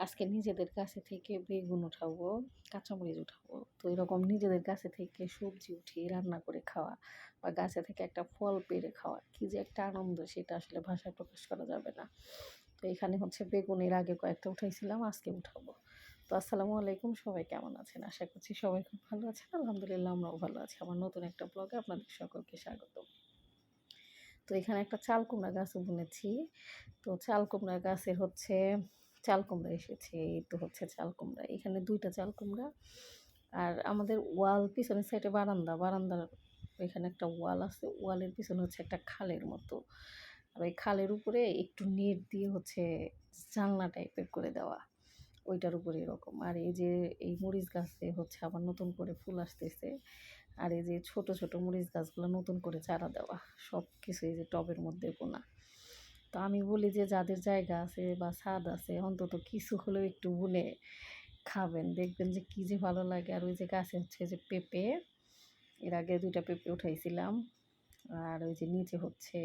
আজকে নিজেদের কাছে থেকে বেগুন উঠাবো, কাঁচামরিচ উঠাবো। তো এরকম নিজেদের কাছে থেকে সবজি উঠিয়ে রান্না করে খাওয়া বা গাছে থেকে একটা ফল পেড়ে খাওয়া, কী যে একটা আনন্দ সেটা আসলে ভাষায় প্রকাশ করা যাবে না। তো এখানে হচ্ছে বেগুনের আগে কয়েকটা উঠাইছিলাম, আজকে উঠাবো। তো আসসালামু আলাইকুম, সবাই কেমন আছেন? আশা করছি সবাই খুব ভালো আছেন। আলহামদুলিল্লাহ আমরাও ভালো আছি। আমার নতুন একটা ব্লগে আপনাদের সকলকে স্বাগত। তো এখানে একটা চাল কুমড়া গাছও বুনেছি তো চাল কুমড়া গাছের হচ্ছে চাল কুমড়া এসেছে, এই তো হচ্ছে চাল কুমড়া। এখানে দুইটা চাল কুমড়া। আর আমাদের ওয়াল পিছনের সাইডে বারান্দা। বারান্দার এখানে একটা ওয়াল আছে। ওয়ালের পিছনে হচ্ছে একটা খালের মতো। আর ওই খালের উপরে একটু নেট দিয়ে হচ্ছে জানলা টাইপের করে দেওয়া। ওইটার উপরে এরকম। আর এই যে, এই মরিচ গাছে হচ্ছে আবার নতুন করে ফুল আসতেছে। আর এই যে ছোট ছোট মরিচ গাছগুলো নতুন করে চারা দেওয়া। সব কিছু এই যে টবের মধ্যে বোনা। তো আমি বলি যে যাদের জায়গা আছে বা স্বাদ আছে, অন্তত কিছু হলেও একটু বুনে খাবেন। দেখবেন যে কী যে ভালো লাগে। আর ওই যে গাছে হচ্ছে যে পেঁপে, এর আগে দুইটা পেঁপে উঠাইছিলাম। আর ওই যে নিচে হচ্ছে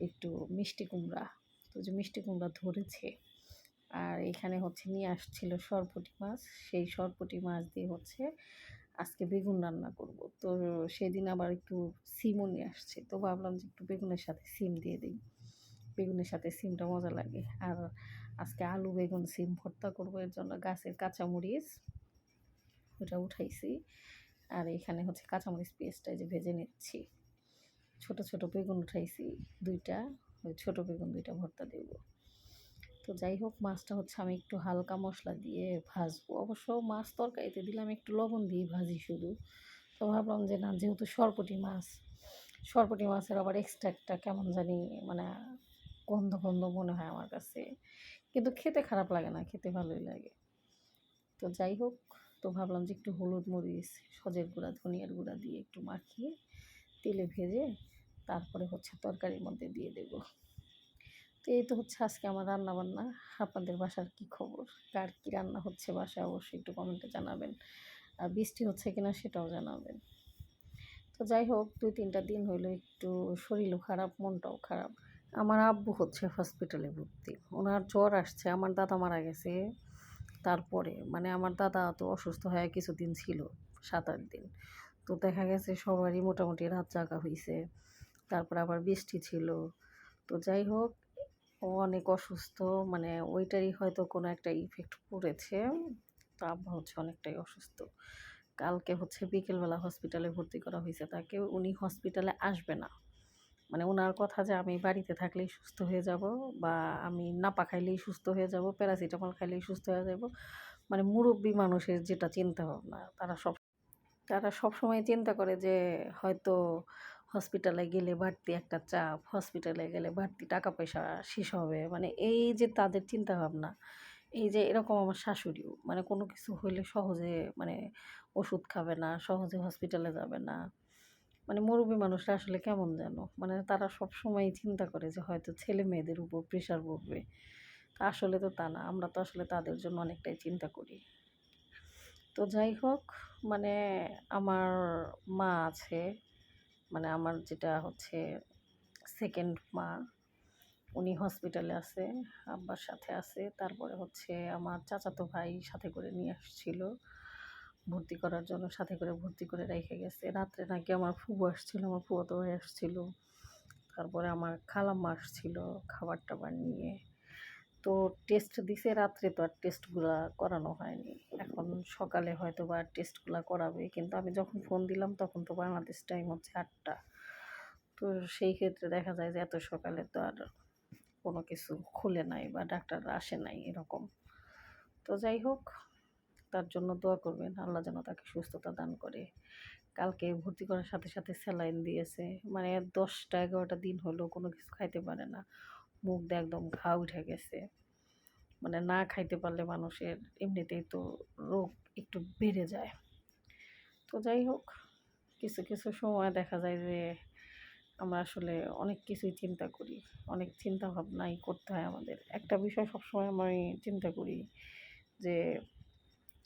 একটু মিষ্টি কুমড়া। তো যে মিষ্টি কুমড়া ধরেছে। আর এখানে হচ্ছে নিয়ে আসছিল সরপটি মাছ। সেই সরপটি মাছ দিয়ে হচ্ছে আজকে বেগুন রান্না করব। তো সেদিন আবার একটু সিমও নিয়ে আসছে। তো ভাবলাম যে একটু বেগুনের সাথে সিম দিয়ে দিই। বেগুনের সাথে সিমটা মজা লাগে। আর আজকে আলু বেগুন সিম ভর্তা করব, এর জন্য গাছের কাঁচামরিচ, ওটা উঠাইছি। আর এখানে হচ্ছে কাঁচামরিচ পেস্টটা যে ভেজে নিচ্ছি। ছোট ছোট বেগুন উঠাইছি দুইটা, ওই ছোটো বেগুন দুইটা ভর্তা দেব। তো যাই হোক, মাছটা হচ্ছে আমি একটু হালকা মশলা দিয়ে ভাজবো। অবশ্য মাছ তরকারিতে দিলাম একটু লবণ দিয়ে ভাজি শুধু। তো ভাবলাম যে না, যেহেতু সরপটি মাছ, সরপটি মাছের আবার এক্সট্রা একটা কেমন জানি মানে গন্ধ গন্ধ মনে হয় আমার কাছে। কিন্তু খেতে খারাপ লাগে না, খেতে ভালোই লাগে। তো যাই হোক, তো ভাবলাম যে একটু হলুদ মরিচ, সজের গুঁড়া, ধনিয়ার গুঁড়া দিয়ে একটু মাখিয়ে তেলে ভেজে তারপরে হচ্ছে তরকারির মধ্যে দিয়ে দেব। তো এই তো হচ্ছে আজকে আমার রান্না বান্না আপনাদের বাসার কি খবর? কার কী রান্না হচ্ছে বাসায় অবশ্যই একটু কমেন্টে জানাবেন। আর বৃষ্টি হচ্ছে কিনা সেটাও জানাবেন। তো যাই হোক, দুই তিনটা দিন হইল একটু শরীরও খারাপ, মনটাও খারাপ। আমার আব্বু হচ্ছে হসপিটালে ভর্তি। ওনার জ্বর আসছে, আমার দাদা মারা গেছে। তারপরে মানে আমার দাদা তো অসুস্থ হয়ে কিছুদিন ছিল সাত আট দিন। তো দেখা গেছে সবারই মোটামুটি রাত জাগা হয়েছে তারপর আবার বৃষ্টি ছিল। তো যাই হোক অনেক অসুস্থ মানে ওইটারই হয়তো কোনো একটা ইফেক্ট পড়েছে। তো আব্বা হচ্ছে অনেকটাই অসুস্থ। কালকে হচ্ছে বিকেলবেলা হসপিটালে ভর্তি করা হয়েছে তাকে, উনি হসপিটালে আসবে না। মানে ওনার কথা যে আমি বাড়িতে থাকলেই সুস্থ হয়ে যাব বা আমি নাপা খাইলেই সুস্থ হয়ে যাব, প্যারাসিটামল খাইলেই সুস্থ হয়ে যাব মানে মুরব্বী মানুষের যেটা চিন্তা ভাবনা, তারা সব তারা সব সময় চিন্তা করে যে হয়তো হসপিটালে গেলে বাড়তি একটা চাপ, হসপিটালে গেলে বাড়তি টাকা পয়সা শেষ হবে মানে এই যে তাদের চিন্তা ভাবনা, এই যে এরকম আমার শাশুড়িও মানে কোনো কিছু হইলে সহজে মানে ওষুধ খাবে না, সহজে হসপিটালে যাবে না মানে মুরব্বী মানুষরা আসলে কেমন যেন? মানে তারা সব সময় চিন্তা করে যে হয়তো ছেলে মেয়েদের উপর প্রেশার পড়বে। আসলে তো তা না, আমরা তো আসলে তাদের জন্য অনেকটাই চিন্তা করি। তো যাই হোক মানে আমার মা আছে মানে আমার যেটা হচ্ছে সেকেন্ড মা, উনি হসপিটালে আছে, আব্বার সাথে আছে, তারপরে হচ্ছে আমার চাচাতো ভাই সাথে করে নিয়ে আসছিল। ভর্তি করার জন্য সাথে করে ভর্তি করে রেখে গেছে। রাত্রে নাকি আমার ফুবু আসছিল, আমার ফুয়াতো ভাই আসছিল। তারপরে আমার খালাম্মা আসছিল খাবার টাবার নিয়ে। তো টেস্ট দিছে, রাত্রে তো আর টেস্টগুলো করানো হয়নি। এখন সকালে হয়তো বা টেস্টগুলো করাবে, কিন্তু আমি যখন ফোন দিলাম তখন তো বাংলাদেশ টাইম হচ্ছে আটটা। তো সেই ক্ষেত্রে দেখা যায় যে এত সকালে তো আর কোনো কিছু খুলে নাই বা ডাক্তাররা আসে নাই এরকম। তো যাই হোক তার জন্য দোয়া করবেন। আল্লাহ যেন তাকে সুস্থতা দান করে। কালকে ভর্তি করার সাথে সাথে স্যালাইন দিয়েছে। মানে দশটা এগারোটা দিন হলো কোনো কিছু খাইতে পারে না। মুখ দিয়ে একদম ঘা উঠে গেছে। মানে না খাইতে পারলে মানুষের এমনিতেই তো রোগ একটু বেড়ে যায়। তো যাই হোক, কিছু কিছু সময় দেখা যায় যে আমরা আসলে অনেক কিছুই চিন্তা করি। অনেক চিন্তা ভাবনাই করতে হয় আমাদের। একটা বিষয় সবসময় আমি চিন্তা করি যে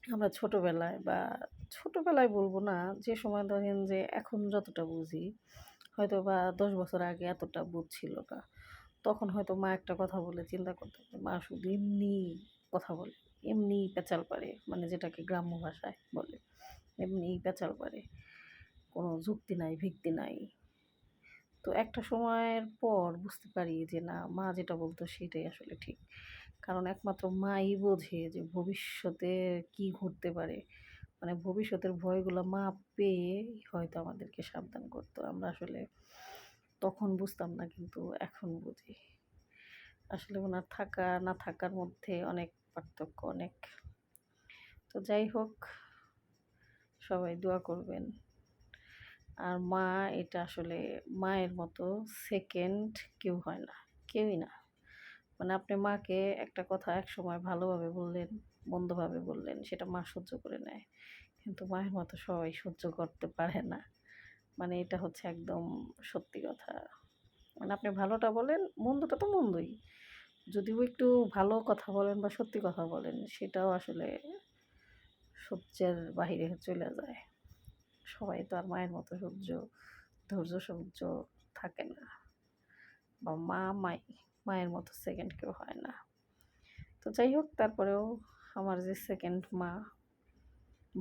আমরা ছোটোবেলায় বা ছোটোবেলায় বলব না, যে সময় ধরেন যে এখন যতটা বুঝি হয়তো বা দশ বছর আগে এতটা বুঝ ছিল না তখন হয়তো মা একটা কথা বলে, চিন্তা করতে মা শুধু এমনি কথা বলে, এমনি পেঁচাল পারে মানে যেটাকে গ্রাম্য ভাষায় বলে, এমনি পেঁচাল পারে কোনো যুক্তি নাই, ভিত্তি নাই। তো একটা সময়ের পর বুঝতে পারি যে না, মা যেটা বলতো সেটাই আসলে ঠিক। কারণ একমাত্র মাই বোঝে যে ভবিষ্যতে কি ঘটতে পারে। মানে ভবিষ্যতের ভয়গুলো মা পেয়ে হয়তো আমাদেরকে সাবধান করতো। আমরা আসলে তখন বুঝতাম না, কিন্তু এখন বুঝি। আসলে ওনার থাকা, না থাকার মধ্যে অনেক পার্থক্য, অনেক। তো যাই হোক, সবাই দোয়া করবেন। আর মা, এটা আসলে মায়ের মতো সেকেন্ড কেউ হয় না, কেউই না। মানে আপনি মাকে একটা কথা এক সময় ভালোভাবে বললেন মন্দভাবে বললেন, সেটা মা সহ্য করে নেয়। কিন্তু মায়ের মতো সবাই সহ্য করতে পারে না। মানে এটা হচ্ছে একদম সত্যি কথা। মানে আপনি ভালোটা বলেন, মন্দটা তো মন্দই। যদিও একটু ভালো কথা বলেন বা সত্যি কথা বলেন, সেটাও আসলে সহ্যের বাহিরে চলে যায়। সবাই তো আর মায়ের মতো সহ্য, ধৈর্য সহ্য থাকে না। বা মা মাই। মায়ের মতো সেকেন্ড কেউ হয় না। তো যাই হোক, তারপরেও আমার যে সেকেন্ড মা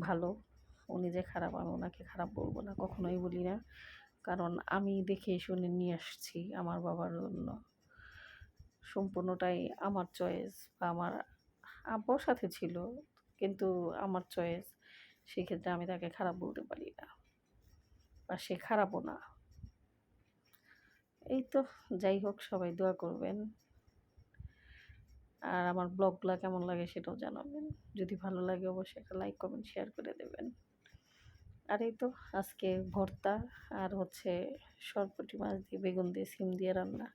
ভালো, উনি যে খারাপ, আমি ওনাকে খারাপ বলব না, কখনোই বলি না। কারণ আমি দেখে শুনে নিয়ে আসছি আমার বাবার জন্য। সম্পূর্ণটাই আমার চয়েস বা আমার আব্বুর সাথে ছিল, কিন্তু আমার চয়েস সেক্ষেত্রে আমি তাকে খারাপ বলতে পারি না। বা সে খারাপও না। এই তো, যাই হোক, সবাই দোয়া করবেন। আর আমার ব্লগগুলো কেমন লাগে সেটাও জানাবেন। যদি ভালো লাগে, অবশ্যই একটা লাইক কমেন্ট শেয়ার করে দেবেন। আর এই তো, আজকে ভর্তা আর হচ্ছে সরপটি মাছ দিয়ে বেগুন দিয়ে সিম দিয়ে রান্না।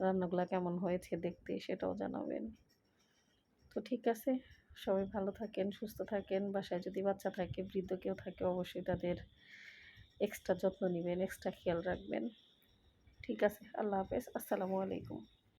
রান্নাগুলো কেমন হয়েছে দেখতে সেটাও জানাবেন। তো ঠিক আছে, সবাই ভালো থাকেন, সুস্থ থাকেন। বাসায় যদি বাচ্চা থাকে, বৃদ্ধ কেউ থাকে, অবশ্যই তাদের এক্সট্রা যত্ন নেবেন এক্সট্রা খেয়াল রাখবেন। ঠিক আছে আল্লাহ হাফেজ আসসালামু আলাইকুম।